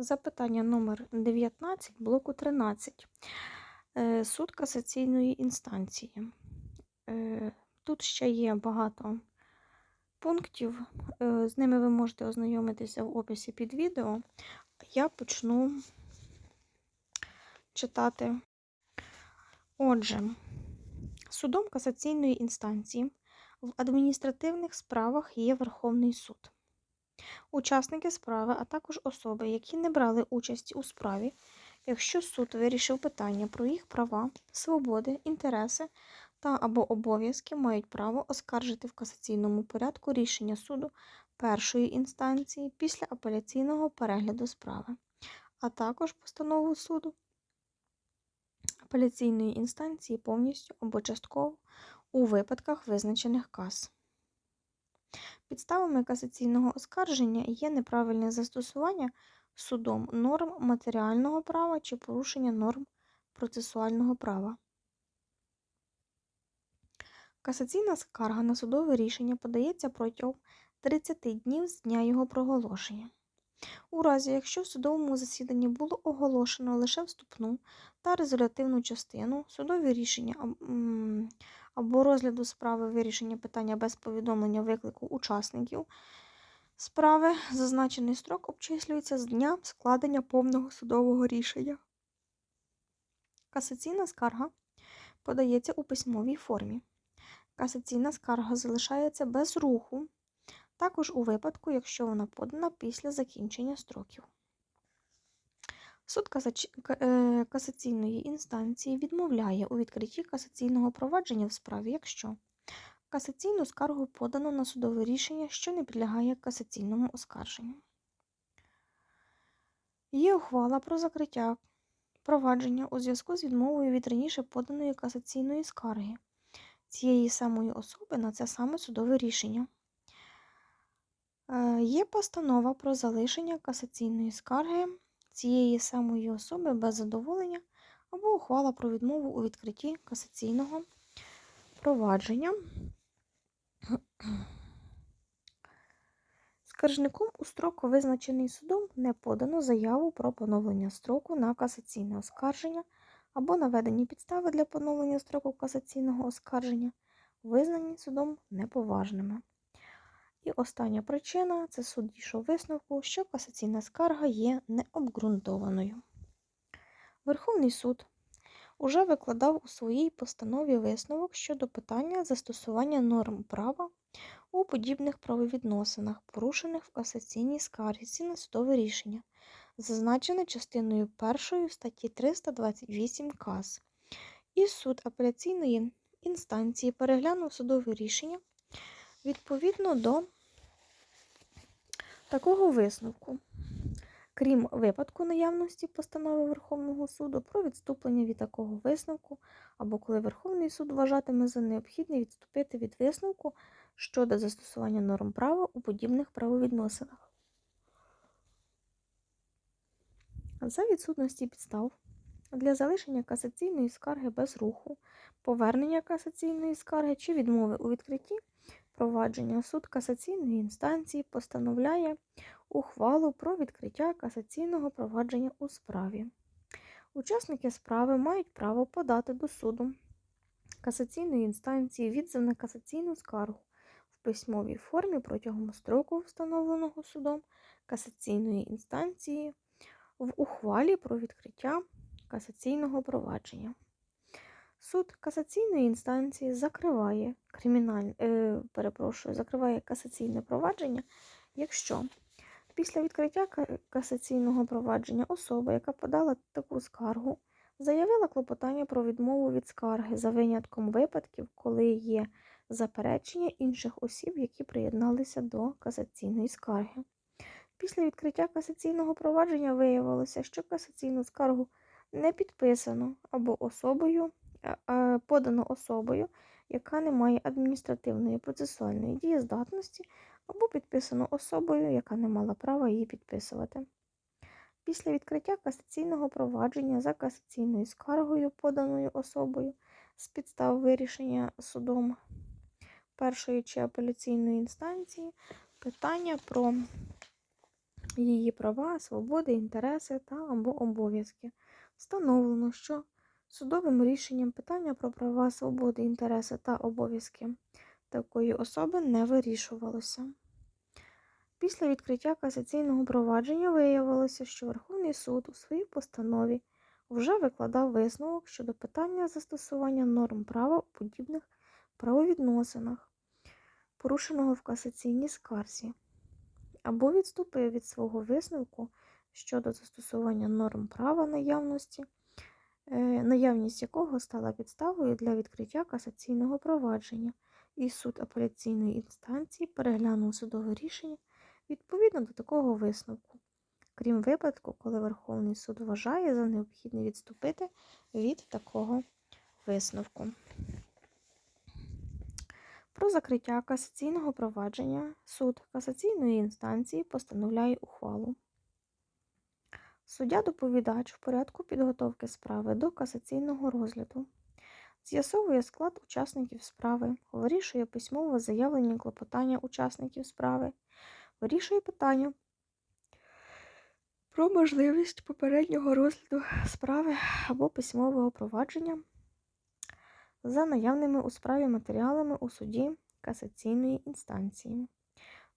Запитання номер 19 блоку 13. Е, Суд касаційної інстанції. Е, Тут ще є багато пунктів. Е, З ними ви можете ознайомитися в описі під відео. Я почну читати. Отже, судом касаційної інстанції в адміністративних справах є Верховний суд. Учасники справи, а також особи, які не брали участі у справі, якщо суд вирішив питання про їх права, свободи, інтереси та або обов'язки, мають право оскаржити в касаційному порядку рішення суду першої інстанції після апеляційного перегляду справи, а також постанову суду апеляційної інстанції повністю або частково у випадках визначених каз. Підставами касаційного оскарження є неправильне застосування судом норм матеріального права чи порушення норм процесуального права. Касаційна скарга на судове рішення подається протягом 30 днів з дня його проголошення. У разі, якщо в судовому засіданні було оголошено лише вступну та резолютивну частину, судові рішення або розгляду справи вирішення питання без повідомлення виклику учасників справи, зазначений строк обчислюється з дня складення повного судового рішення. Касаційна скарга подається у письмовій формі. Касаційна скарга залишається без руху, також у випадку, якщо вона подана після закінчення строків. Суд е, касаційної інстанції відмовляє у відкритті касаційного провадження в справі, якщо касаційну скаргу подано на судове рішення, що не підлягає касаційному оскарженню. Є ухвала про закриття провадження у зв'язку з відмовою від раніше поданої касаційної скарги цієї самої особи на це саме судове рішення. Е, Є постанова про залишення касаційної скарги цієї самої особи без задоволення або ухвала про відмову у відкритті касаційного провадження. Скаржником у строку, визначений судом, не подано заяву про поновлення строку на касаційне оскарження або наведені підстави для поновлення строку касаційного оскарження, визнані судом неповажними. І остання причина це суд дійшов висновку, що касаційна скарга є необґрунтованою. Верховний суд уже викладав у своїй постанові висновок щодо питання застосування норм права у подібних правовідносинах, порушених в касаційній скарзі на судове рішення, зазначене частиною 1 статті 328 КАС. І суд апеляційної інстанції переглянув судове рішення відповідно до такого висновку. Крім випадку наявності постанови Верховного суду про відступлення від такого висновку, або коли Верховний суд вважатиме за необхідне відступити від висновку щодо застосування норм права у подібних правовідносинах. За відсутності підстав для залишення касаційної скарги без руху, повернення касаційної скарги чи відмови у відкритті провадження суд касаційної інстанції постановляє ухвалу про відкриття касаційного провадження у справі. Учасники справи мають право подати до суду касаційної інстанції відзив на касаційну скаргу в письмовій формі протягом строку, встановленого судом касаційної інстанції в ухвалі про відкриття касаційного провадження. Суд касаційної інстанції закриває криміналь... е, перепрошую, закриває касаційне провадження, якщо після відкриття касаційного провадження особа, яка подала таку скаргу, заявила клопотання про відмову від скарги за винятком випадків, коли є заперечення інших осіб, які приєдналися до касаційної скарги. Після відкриття касаційного провадження виявилося, що касаційну скаргу не підписано або особою, подано особою, яка не має адміністративної процесуальної дієздатності, або підписано особою, яка не мала права її підписувати. Після відкриття касаційного провадження за касаційною скаргою, поданою особою, з підстав вирішення судом першої чи апеляційної інстанції, питання про її права, свободи, інтереси та або обов'язки. Встановлено, що судовим рішенням питання про права, свободи, інтереси та обов'язки такої особи не вирішувалося. Після відкриття касаційного провадження виявилося, що Верховний суд у своїй постанові вже викладав висновок щодо питання застосування норм права у подібних правовідносинах, порушеного в касаційній скарзі, або відступив від свого висновку щодо застосування норм права наявності, наявність якого стала підставою для відкриття касаційного провадження, і суд апеляційної інстанції переглянув судове рішення відповідно до такого висновку, крім випадку, коли Верховний суд вважає за необхідне відступити від такого висновку. Про закриття касаційного провадження суд касаційної інстанції постановляє ухвалу. Суддя-доповідач в порядку підготовки справи до касаційного розгляду з'ясовує склад учасників справи, вирішує письмово заявлені клопотання учасників справи, вирішує питання про можливість попереднього розгляду справи або письмового провадження за наявними у справі матеріалами у суді касаційної інстанції.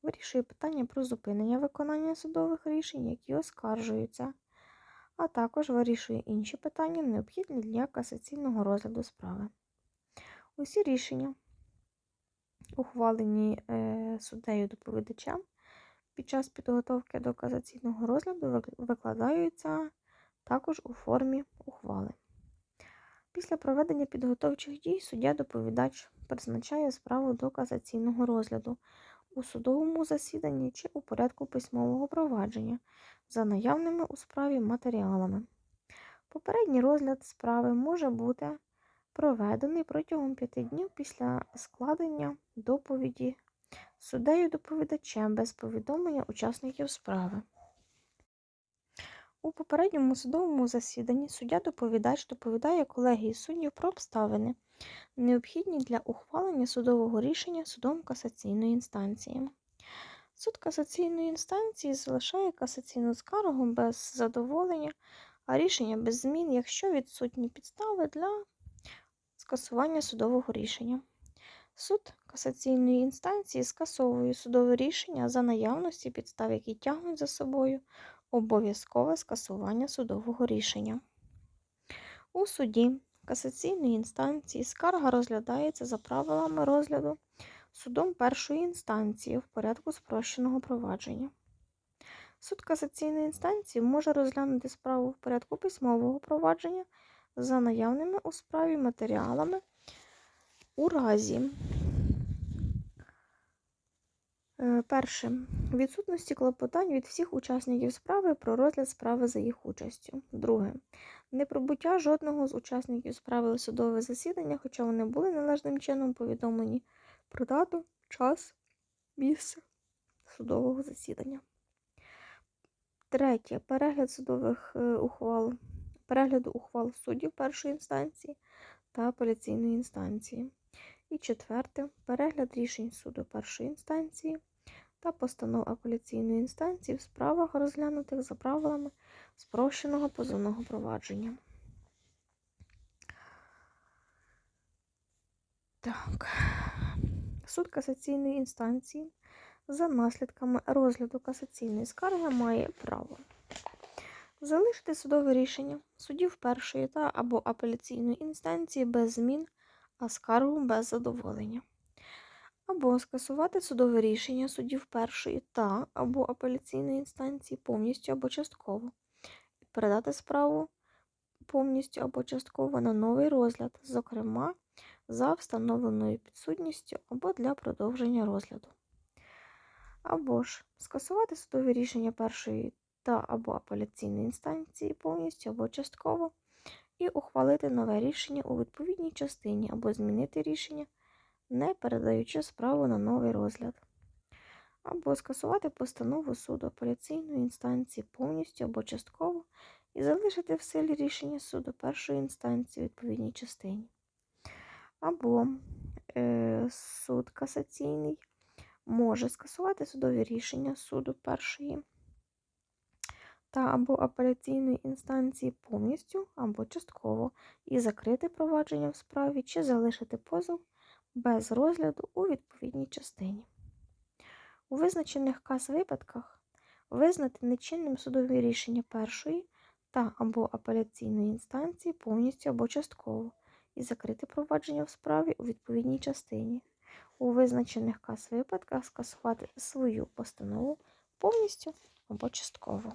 Вирішує питання про зупинення виконання судових рішень, які оскаржуються, а також вирішує інші питання, необхідні для касаційного розгляду справи. Усі рішення, ухвалені е, суддею доповідачем під час підготовки до касаційного розгляду, викладаються також у формі ухвали. Після проведення підготовчих дій суддя-доповідач призначає справу до касаційного розгляду у судовому засіданні чи у порядку письмового провадження за наявними у справі матеріалами. Попередній розгляд справи може бути проведений протягом п'яти днів після складення доповіді суддею доповідачем без повідомлення учасників справи. У попередньому судовому засіданні суддя-доповідач доповідає колегії суддів про обставини, необхідні для ухвалення судового рішення судом касаційної інстанції. Суд касаційної інстанції залишає касаційну скаргу без задоволення, а рішення без змін, якщо відсутні підстави для скасування судового рішення. Суд касаційної інстанції скасовує судове рішення за наявності підстав, які тягнуть за собою обов'язкове скасування судового рішення. У суді касаційної інстанції скарга розглядається за правилами розгляду судом першої інстанції в порядку спрощеного провадження. Суд касаційної інстанції може розглянути справу в порядку письмового провадження за наявними у справі матеріалами у разі перше. Відсутності клопотань від всіх учасників справи про розгляд справи за їх участю. Друге. Неприбуття жодного з учасників справи у судове засідання, хоча вони були належним чином повідомлені про дату, час, місце судового засідання. Третє. Перегляд судових е, ухвал, перегляду ухвал суддів першої інстанції та апеляційної інстанції. І четверте перегляд рішень суду першої інстанції та постанов апеляційної інстанції в справах, розглянутих за правилами спрощеного позовного провадження. Так. Суд касаційної інстанції за наслідками розгляду касаційної скарги має право залишити судове рішення судів першої та або апеляційної інстанції без змін, а скаргу без задоволення або скасувати судове рішення судів першої та або апеляційної інстанції повністю або частково, і передати справу повністю або частково на новий розгляд, зокрема за встановленою підсудністю або для продовження розгляду. Або ж скасувати судове рішення першої та або апеляційної інстанції повністю або частково, і ухвалити нове рішення у відповідній частині або змінити рішення не передаючи справу на новий розгляд, або скасувати постанову суду апеляційної інстанції повністю або частково і залишити в силі рішення суду першої інстанції у відповідній частині. Або е, суд касаційний може скасувати судові рішення суду першої та або апеляційної інстанції повністю або частково і закрити провадження в справі чи залишити позов без розгляду у відповідній частині. У визначених каз випадках визнати нечинним судові рішення першої та або апеляційної інстанції повністю або частково і закрити провадження в справі у відповідній частині. У визначених каз випадках скасувати свою постанову повністю або частково.